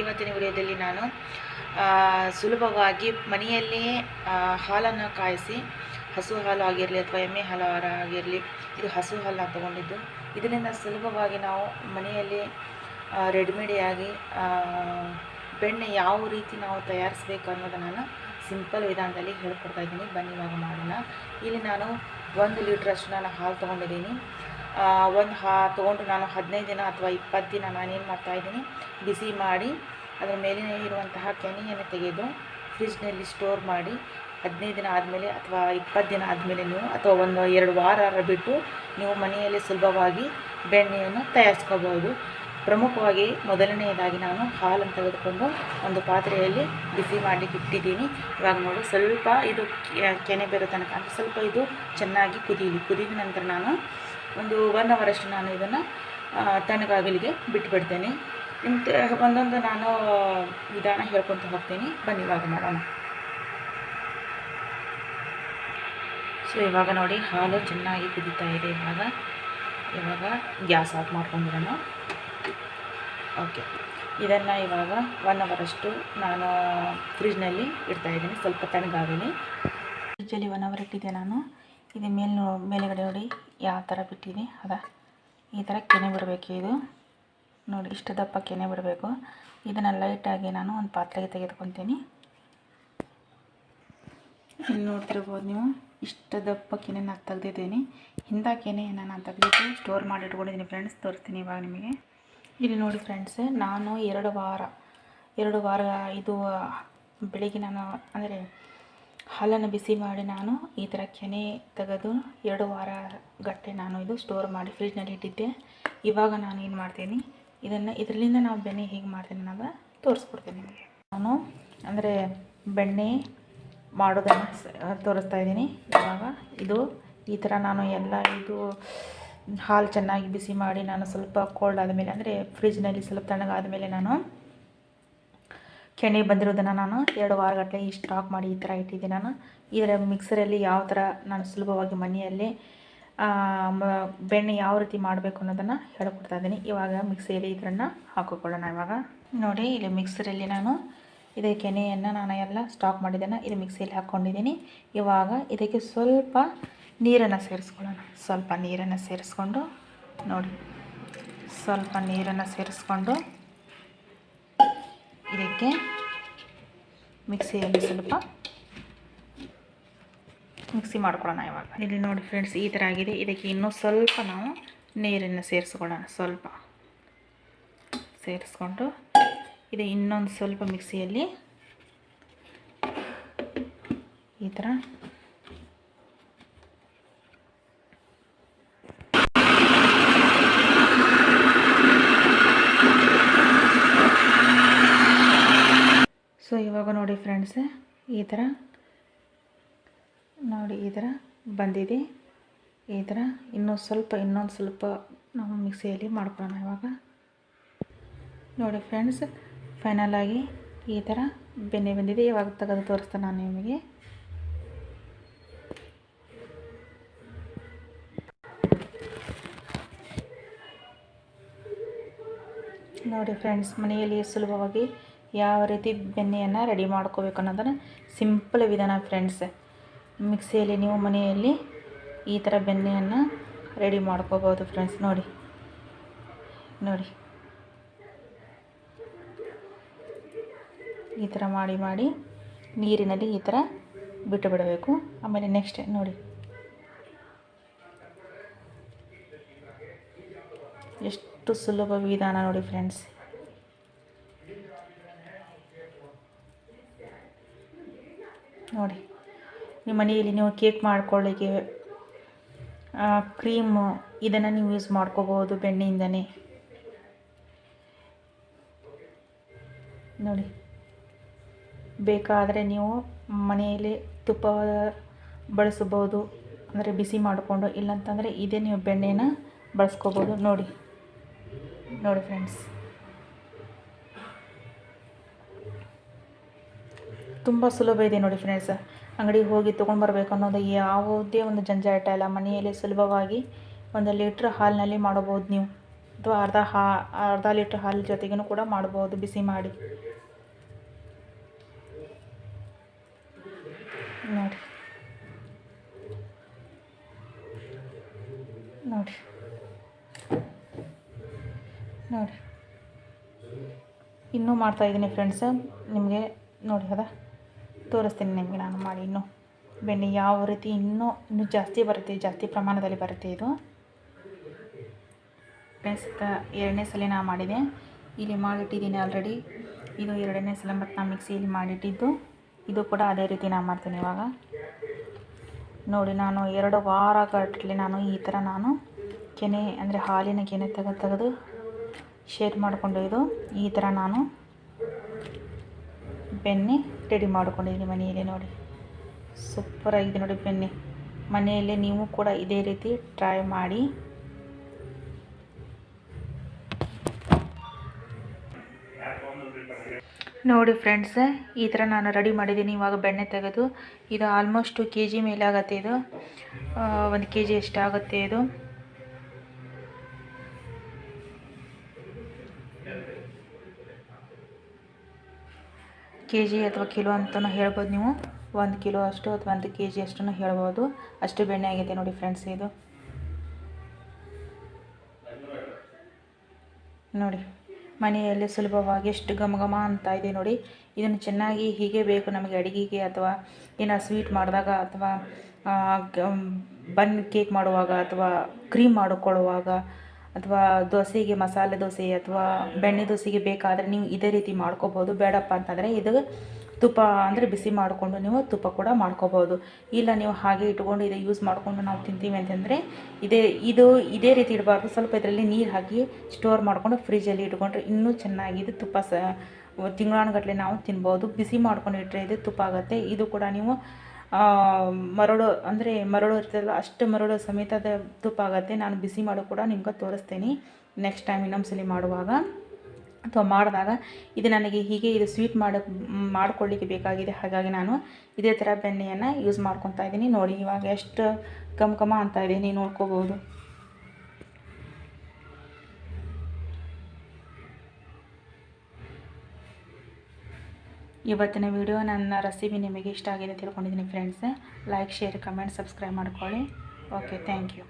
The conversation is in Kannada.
ಇವತ್ತಿನ ವಿಡಿಯೋದಲ್ಲಿ ನಾನು ಸುಲಭವಾಗಿ ಮನೆಯಲ್ಲೇ ಹಾಲನ್ನು ಕಾಯಿಸಿ, ಹಸು ಹಾಲು ಆಗಿರಲಿ ಅಥವಾ ಎಮ್ಮೆ ಹಾಲು ಆಗಿರಲಿ, ಇದು ಹಸು ಹಾಲು ನಾನು ತೊಗೊಂಡಿದ್ದು. ಇದರಿಂದ ಸುಲಭವಾಗಿ ನಾವು ಮನೆಯಲ್ಲಿ ರೆಡಿಮೇಡಿಯಾಗಿ ಬೆಣ್ಣೆ ಯಾವ ರೀತಿ ನಾವು ತಯಾರಿಸ್ಬೇಕು ಅನ್ನೋದನ್ನು ನಾನು ಸಿಂಪಲ್ ವಿಧಾನದಲ್ಲಿ ಹೇಳ್ಕೊಡ್ತಾ ಇದ್ದೀನಿ. ಬನ್ನಿ ಇವಾಗ ಮಾಡೋಣ. ಇಲ್ಲಿ ನಾನು ಒಂದು ಲೀಟ್ರಷ್ಟು ನಾನು ಹಾಲು ತೊಗೊಂಡಿದ್ದೀನಿ. ಒಂದು ಹಾ, ತೊಗೊಂಡು ನಾನು ಹದಿನೈದು ದಿನ ಅಥವಾ ಇಪ್ಪತ್ತು ದಿನ ನಾನೇನು ಮಾಡ್ತಾಯಿದ್ದೀನಿ ಬಿಸಿ ಮಾಡಿ ಅದರ ಮೇಲಿನ ಇರುವಂತಹ ಕೆನೆಯನ್ನು ತೆಗೆದು ಫ್ರಿಜ್ನಲ್ಲಿ ಸ್ಟೋರ್ ಮಾಡಿ ಹದಿನೈದು ದಿನ ಆದಮೇಲೆ ಅಥವಾ ಇಪ್ಪತ್ತು ದಿನ ಆದಮೇಲೆ ನೀವು ಅಥವಾ ಒಂದು ಎರಡು ವಾರ ಬಿಟ್ಟು ನೀವು ಮನೆಯಲ್ಲಿ ಸುಲಭವಾಗಿ ಬೆಣ್ಣೆಯನ್ನು ತಯಾರಿಸ್ಕೋಬೋದು. ಪ್ರಮುಖವಾಗಿ ಮೊದಲನೆಯದಾಗಿ ನಾನು ಹಾಲನ್ನು ತೆಗೆದುಕೊಂಡು ಒಂದು ಪಾತ್ರೆಯಲ್ಲಿ ಬಿಸಿ ಮಾಡಲಿಕ್ಕೆ ಇಟ್ಟಿದ್ದೀನಿ. ಇವಾಗ ನೋಡು, ಸ್ವಲ್ಪ ಇದು ಕೆನೆ ಬೇರೋ ತನಕ ಸ್ವಲ್ಪ ಇದು ಚೆನ್ನಾಗಿ ಕುದೀಲಿ ಕುದಿದ ನಂತರ ನಾನು ಒಂದು ಒನ್ ಅವರಷ್ಟು ನಾನು ಇದನ್ನು ತಣ್ಣಗಾಗಲಿಗೆ ಬಿಟ್ಟುಬಿಡ್ತೇನೆ ನಿಮ್ಮ ತ- ಒಂದೊಂದು ನಾನು ವಿಧಾನ ಹೇಳ್ಕೊತ ಹೋಗ್ತೀನಿ. ಬನ್ನಿ, ಇವಾಗ ಮಾಡೋಣ. ಸೊ ಇವಾಗ ನೋಡಿ, ಹಾಲು ಚೆನ್ನಾಗಿ ಕುದೀತಾ ಇದೆ ಇವಾಗ. ಇವಾಗ ಗ್ಯಾಸ್ ಆಫ್ ಮಾಡ್ಕೊಂಡಿರೋಣ. ಓಕೆ ಇದನ್ನು ಇವಾಗ ಒನ್ ಅವರಷ್ಟು ನಾನು ಫ್ರಿಜ್ನಲ್ಲಿ ಇಡ್ತಾಯಿದ್ದೀನಿ ಸ್ವಲ್ಪ ತಣ್ಣಗಾಗಲಿ ಫ್ರಿಜ್ಜಲ್ಲಿ ಒನ್ ಅವರ್ ಇಟ್ಟಿದ್ದೆ ನಾನು. ಇದು ಮೇಲೆ ಮೇಲುಗಡೆ ನೋಡಿ. ಯಾವ ಥರ ಬಿಟ್ಟಿದೆ ಅದ? ಈ ಥರ ಕೆನೆ ಬಿಡಬೇಕು ಇದು. ನೋಡಿ, ಇಷ್ಟು ದಪ್ಪ ಕೆನೆ ಬಿಡಬೇಕು ಇದನ್ನು ಲೈಟಾಗಿ ನಾನು ಒಂದು ಪಾತ್ರೆಗೆ ತೆಗೆದುಕೊತೀನಿ. ಇಲ್ಲಿ ನೋಡ್ತಿರ್ಬೋದು ನೀವು, ಇಷ್ಟು ದಪ್ಪ ಕೆನೆ ನಾನು ತೆಗೆದಿದ್ದೀನಿ. ಹಿಂದ ಕೆನೆ ನಾನು ತೆಗೆದಿಟ್ಟು ಸ್ಟೋರ್ ಮಾಡಿ ಇಟ್ಕೊಂಡಿದ್ದೀನಿ ಫ್ರೆಂಡ್ಸ್ ತೋರಿಸ್ತೀನಿ ಇವಾಗ ನಿಮಗೆ. ಇಲ್ಲಿ ನೋಡಿ ಫ್ರೆಂಡ್ಸ್ ನಾನು ಎರಡು ವಾರ ಎರಡು ವಾರ ಇದು ಬೆಳಿಗ್ಗೆ ನಾನು, ಅಂದರೆ ಹಾಲನ್ನು ಬಿಸಿ ಮಾಡಿ ನಾನು ಈ ಥರ ಕೆನೆ ತೆಗೆದು ಎರಡು ವಾರ ಗಟ್ಟೆ ನಾನು ಇದು ಸ್ಟೋರ್ ಮಾಡಿ ಫ್ರಿಜ್ನಲ್ಲಿ ಇಟ್ಟಿದ್ದೆ. ಇವಾಗ ನಾನು ಏನು ಮಾಡ್ತೀನಿ, ಇದನ್ನು ಇದರಿಂದ ನಾವು ಬೆಣ್ಣೆ ಹೇಗೆ ಮಾಡ್ತೀನಿ ಅನ್ನೋದು ತೋರಿಸ್ಕೊಡ್ತೀನಿ ನಿಮಗೆ. ನಾನು ಅಂದರೆ ಬೆಣ್ಣೆ ಮಾಡೋದನ್ನು ತೋರಿಸ್ತಾ ಇದ್ದೀನಿ. ಇವಾಗ ಇದು ಈ ಥರ ನಾನು ಎಲ್ಲ ಇದು ಹಾಲು ಚೆನ್ನಾಗಿ ಬಿಸಿ ಮಾಡಿ ನಾನು ಸ್ವಲ್ಪ ಕೋಲ್ಡ್ ಆದಮೇಲೆ ಅಂದರೆ ಫ್ರಿಜ್ನಲ್ಲಿ ಸ್ವಲ್ಪ ತಣ್ಣಗಾದ ಮೇಲೆ ನಾನು ಕೆನೆ ಬಂದಿರೋದನ್ನು ನಾನು ಎರಡು ವಾರಗಟ್ಟಲೆ ಈ ಸ್ಟಾಕ್ ಮಾಡಿ ಈ ಥರ ಇಟ್ಟಿದ್ದೆ ನಾನು. ಇದರ ಮಿಕ್ಸರಲ್ಲಿ ಯಾವ ಥರ ನಾನು ಸುಲಭವಾಗಿ ಮನೆಯಲ್ಲಿ ಬೆಣ್ಣೆ ಯಾವ ರೀತಿ ಮಾಡಬೇಕು ಅನ್ನೋದನ್ನು ಹೇಳ್ಕೊಡ್ತಾ ಇದ್ದೀನಿ. ಇವಾಗ ಮಿಕ್ಸಿಯಲ್ಲಿ ಇದನ್ನು ಹಾಕಿಕೊಳ್ಳೋಣ ಇವಾಗ. ನೋಡಿ, ಇಲ್ಲಿ ಮಿಕ್ಸರಲ್ಲಿ ನಾನು ಇದೇ ಕೆನೆಯನ್ನು ನಾನು ಎಲ್ಲ ಸ್ಟಾಕ್ ಮಾಡಿದ್ದೇನೆ ಇದು ಮಿಕ್ಸಿಯಲ್ಲಿ ಹಾಕ್ಕೊಂಡಿದ್ದೀನಿ. ಇವಾಗ ಇದಕ್ಕೆ ಸ್ವಲ್ಪ ನೀರನ್ನು ಸೇರಿಸ್ಕೊಳ್ಳೋಣ. ಸ್ವಲ್ಪ ನೀರನ್ನು ಸೇರಿಸ್ಕೊಂಡು, ನೋಡಿ, ಸ್ವಲ್ಪ ನೀರನ್ನು ಸೇರಿಸ್ಕೊಂಡು ಇದಕ್ಕೆ ಮಿಕ್ಸಿಯಲ್ಲಿ ಸ್ವಲ್ಪ ಮಿಕ್ಸಿ ಮಾಡ್ಕೊಳ್ಳೋಣ ಇವಾಗ. ಇಲ್ಲಿ ನೋಡಿ ಫ್ರೆಂಡ್ಸ್, ಈ ಥರ ಆಗಿದೆ. ಇದಕ್ಕೆ ಇನ್ನೂ ಸ್ವಲ್ಪ ನಾವು ನೀರನ್ನು ಸೇರಿಸ್ಕೊಳ್ಳೋಣ. ಸ್ವಲ್ಪ ಸೇರಿಸ್ಕೊಂಡು ಇದು ಇನ್ನೊಂದು ಸ್ವಲ್ಪ ಮಿಕ್ಸಿಯಲ್ಲಿ ಈ ಥರ ಸೊ ಇವಾಗ ನೋಡಿ ಫ್ರೆಂಡ್ಸ್ ಈ ಥರ ನೋಡಿ, ಈ ಥರ ಬಂದಿದೆ. ಈ ಥರ ಇನ್ನೂ ಸ್ವಲ್ಪ, ಇನ್ನೊಂದು ಸ್ವಲ್ಪ ನಾವು ಮಿಕ್ಸಿಯಲ್ಲಿ ಮಾಡ್ಕೊಳ್ಳೋಣ ಇವಾಗ. ನೋಡಿ ಫ್ರೆಂಡ್ಸ್ ಫೈನಲ್ ಆಗಿ ಈ ಥರ ಬೆಣ್ಣೆ ಬಂದಿದೆ. ಇವಾಗ ತೆಗೆದು ತೋರಿಸ್ತಾನೆ ನಾನು ನಿಮಗೆ. ನೋಡಿ ಫ್ರೆಂಡ್ಸ್ ಮನೆಯಲ್ಲಿ ಸುಲಭವಾಗಿ ಯಾವ ರೀತಿ ಬೆಣ್ಣೆಯನ್ನು ರೆಡಿ ಮಾಡ್ಕೋಬೇಕು ಅನ್ನೋದನ್ನು ಸಿಂಪಲ್ ವಿಧಾನ ಫ್ರೆಂಡ್ಸ್ ಮಿಕ್ಸಿಯಲ್ಲಿ ನೀವು ಮನೆಯಲ್ಲಿ ಈ ಥರ ಬೆಣ್ಣೆಯನ್ನು ರೆಡಿ ಮಾಡ್ಕೋಬೋದು ಫ್ರೆಂಡ್ಸ್ ನೋಡಿ ನೋಡಿ. ಈ ಥರ ಮಾಡಿ ಮಾಡಿ ನೀರಿನಲ್ಲಿ ಈ ಥರ ಬಿಟ್ಟು ಬಿಡಬೇಕು. ಆಮೇಲೆ ನೆಕ್ಸ್ಟ್ ನೋಡಿ. ಎಷ್ಟು ಸುಲಭ ವಿಧಾನ ನೋಡಿ ಫ್ರೆಂಡ್ಸ್ ನೋಡಿ. ನಿಮ್ಮ ಮನೆಯಲ್ಲಿ ನೀವು ಕೇಕ್ ಮಾಡ್ಕೊಳ್ಳಿಕ್ಕೆ ಕ್ರೀಮು ಇದನ್ನು ನೀವು ಯೂಸ್ ಮಾಡ್ಕೋಬೋದು ಬೆಣ್ಣೆಯಿಂದನೇ. ನೋಡಿ. ಬೇಕಾದರೆ ನೀವು ಮನೆಯಲ್ಲಿ ತುಪ್ಪ ಬಳಸಬಹುದು, ಅಂದರೆ ಬಿಸಿ ಮಾಡಿಕೊಂಡು, ಇಲ್ಲಂತಂದರೆ ಇದೇ ನೀವು ಬೆಣ್ಣೆನ ಬಳಸ್ಕೋಬೋದು ನೋಡಿ. ನೋಡಿ ಫ್ರೆಂಡ್ಸ್ ತುಂಬ ಸುಲಭ ಇದೆ ನೋಡಿ ಫ್ರೆಂಡ್ಸ್ ಅಂಗಡಿಗೆ ಹೋಗಿ ತೊಗೊಂಡು ಬರಬೇಕು ಅನ್ನೋದು ಯಾವುದೇ ಒಂದು ಜಂಜಾಟ ಇಲ್ಲ. ಮನೆಯಲ್ಲಿ ಸುಲಭವಾಗಿ ಒಂದು ಲೀಟ್ರ್ ಹಾಲಿನಲ್ಲಿ ಮಾಡಬಹುದು ನೀವು. ಅಥವಾ ಅರ್ಧ ಹಾ, ಅರ್ಧ ಲೀಟ್ರ್ ಹಾಲು ಜೊತೆಗೂ ಕೂಡ ಮಾಡ್ಬೋದು ಬಿಸಿ ಮಾಡಿ. ನೋಡಿ. ನೋಡಿ. ನೋಡಿ. ಇನ್ನೂ ಮಾಡ್ತಾಯಿದ್ದೀನಿ ಫ್ರೆಂಡ್ಸ್ ನಿಮಗೆ ನೋಡಿ, ಅದ? ತೋರಿಸ್ತೀನಿ ನಿಮಗೆ ನಾನು ಮಾಡಿ ಇನ್ನೂ. ಬೆಣ್ಣೆ ಯಾವ ರೀತಿ ಇನ್ನೂ ಇನ್ನೂ ಜಾಸ್ತಿ ಬರುತ್ತೆ, ಜಾಸ್ತಿ ಪ್ರಮಾಣದಲ್ಲಿ ಬರುತ್ತೆ ಇದು. ಫ್ರೆಂಡ್ಸ್ ಎರಡನೇ ಸಲ ನಾನು ಮಾಡಿದೆ. ಇಲ್ಲಿ ಮಾಡಿಟ್ಟಿದ್ದೀನಿ ಆಲ್ರೆಡಿ ಇದು ಎರಡನೇ ಸಲ ಮತ್ತು ನಾನು ಮಿಕ್ಸಿಯಲ್ಲಿ ಮಾಡಿಟ್ಟಿದ್ದು. ಇದು ಕೂಡ ಅದೇ ರೀತಿ ನಾನು ಮಾಡ್ತೀನಿ ಇವಾಗ. ನೋಡಿ, ನಾನು ಎರಡು ವಾರ ಗಟ್ಟಲೆ ನಾನು ಈ ಥರ ನಾನು ಕೆನೆ, ಅಂದರೆ ಹಾಲಿನ ಕೆನೆ ತೆಗೆದು ತೆಗೆದು ಶೇರ್ ಮಾಡಿಕೊಂಡು ಇದು ಈ ಥರ ನಾನು ಬೆಣ್ಣೆ ರೆಡಿ ಮಾಡ್ಕೊಂಡಿದ್ದೀನಿ ಮನೆಯಲ್ಲಿ ನೋಡಿ. ಸೂಪರಾಗಿದೆ ನೋಡಿ ಬೆಣ್ಣೆ ಮನೆಯಲ್ಲೇ ನೀವು ಕೂಡ ಇದೇ ರೀತಿ ಟ್ರೈ ಮಾಡಿ. ನೋಡಿ ಫ್ರೆಂಡ್ಸ್ ಈ ಥರ ನಾನು ರೆಡಿ ಮಾಡಿದ್ದೀನಿ. ಇವಾಗ ಬೆಣ್ಣೆ ತೆಗೆದು, ಇದು ಆಲ್ಮೋಸ್ಟು ಕೆ ಜಿ ಮೇಲೆ ಆಗುತ್ತೆ ಇದು. ಒಂದು ಕೆ ಜಿ ಎಷ್ಟಾಗುತ್ತೆ ಇದು. ಕೆ ಜಿ ಅಥವಾ ಕಿಲೋ ಅಂತಲೂ ಹೇಳ್ಬೋದು ನೀವು. ಒಂದು ಕಿಲೋ ಅಷ್ಟು ಅಥವಾ ಒಂದು ಕೆ ಜಿ ಅಷ್ಟನ್ನು ಹೇಳ್ಬೋದು. ಅಷ್ಟು ಬೆಣ್ಣೆ ಆಗಿದೆ ನೋಡಿ ಫ್ರೆಂಡ್ಸ್ ಇದು. ನೋಡಿ, ಮನೆಯಲ್ಲಿ ಸುಲಭವಾಗಿ ಎಷ್ಟು ಘಮ ಘಮ ಅಂತ ಇದೆ ನೋಡಿ. ಇದನ್ನು ಚೆನ್ನಾಗಿ ಹೀಗೆ ಬೇಕು ನಮಗೆ ಅಡುಗೆಗೆ ಅಥವಾ ಏನಾರು ಸ್ವೀಟ್ ಮಾಡಿದಾಗ ಅಥವಾ ಬನ್ ಕೇಕ್ ಮಾಡುವಾಗ ಅಥವಾ ಕ್ರೀಮ್ ಮಾಡಿಕೊಳ್ಳುವಾಗ ಅಥವಾ ದೋಸೆಗೆ ಮಸಾಲೆ ದೋಸೆ ಅಥವಾ ಬೆಣ್ಣೆ ದೋಸೆಗೆ ಬೇಕಾದರೆ ನೀವು ಇದೇ ರೀತಿ ಮಾಡ್ಕೋಬೋದು. ಬೇಡಪ್ಪ ಅಂತಂದರೆ ಇದು ತುಪ್ಪ ಅಂದರೆ ಬಿಸಿ ಮಾಡಿಕೊಂಡು ನೀವು ತುಪ್ಪ ಕೂಡ ಮಾಡ್ಕೋಬೋದು. ಇಲ್ಲ ನೀವು ಹಾಗೆ ಇಟ್ಕೊಂಡು ಇದು ಯೂಸ್ ಮಾಡಿಕೊಂಡು ನಾವು ತಿಂತೀವಿ ಅಂತಂದರೆ ಇದೇ, ಇದು ಇದೇ ರೀತಿ ಇಡಬಾರ್ದು. ಸ್ವಲ್ಪ ಇದರಲ್ಲಿ ನೀರು ಹಾಕಿ ಸ್ಟೋರ್ ಮಾಡಿಕೊಂಡು ಫ್ರಿಜ್ಜಲ್ಲಿ ಇಟ್ಕೊಂಡ್ರೆ ಇನ್ನೂ ಚೆನ್ನಾಗಿದೆ ತುಪ್ಪ ಸ ತಿಂಗಳಾನುಗಟ್ಟಲೆ ನಾವು ತಿನ್ಬೋದು. ಬಿಸಿ ಮಾಡ್ಕೊಂಡು ಇಟ್ಟರೆ ಇದು ತುಪ್ಪ ಆಗುತ್ತೆ. ಇದು ಕೂಡ ನೀವು ಮರಳು, ಅಂದರೆ ಮರಳು ಇರ್ತದಲ್ಲ, ಅಷ್ಟು ಮರಳು ಸಮೇತದ ತುಪ್ಪ ಆಗುತ್ತೆ. ನಾನು ಬಿಸಿ ಮಾಡೋ ಕೂಡ ನಿಮ್ಗೆ ತೋರಿಸ್ತೀನಿ. ನೆಕ್ಸ್ಟ್ ಟೈಮ್ ಇನ್ನೊಂದು ಸಲ ಮಾಡುವಾಗ. ಅಥವಾ ಮಾಡಿದಾಗ ಇದು ನನಗೆ ಹೀಗೆ ಇದು ಸ್ವೀಟ್ ಮಾಡ, ಮಾಡ್ಕೊಳ್ಳಿಕ್ಕೆ ಬೇಕಾಗಿದೆ. ಹಾಗಾಗಿ ನಾನು ಇದೇ ಥರ ಬೆಣ್ಣೆಯನ್ನು ಯೂಸ್ ಮಾಡ್ಕೊತಾ ಇದ್ದೀನಿ. ನೋಡಿ, ಇವಾಗ ಎಷ್ಟು ಕಮ್ ಕಮ ಅಂತ ಇದ್ದೀನಿ ನೋಡ್ಕೋಬೋದು ಇವತ್ತಿನ ವಿಡಿಯೋ ನನ್ನ ರೆಸಿಪಿ ನಿಮಗೆ ಇಷ್ಟ ಆಗಿದೆ ತಿಳ್ಕೊಂಡಿದ್ದೀನಿ friends like share comment subscribe ಮಾಡ್ಕೊಳ್ಳಿ. Okay thank you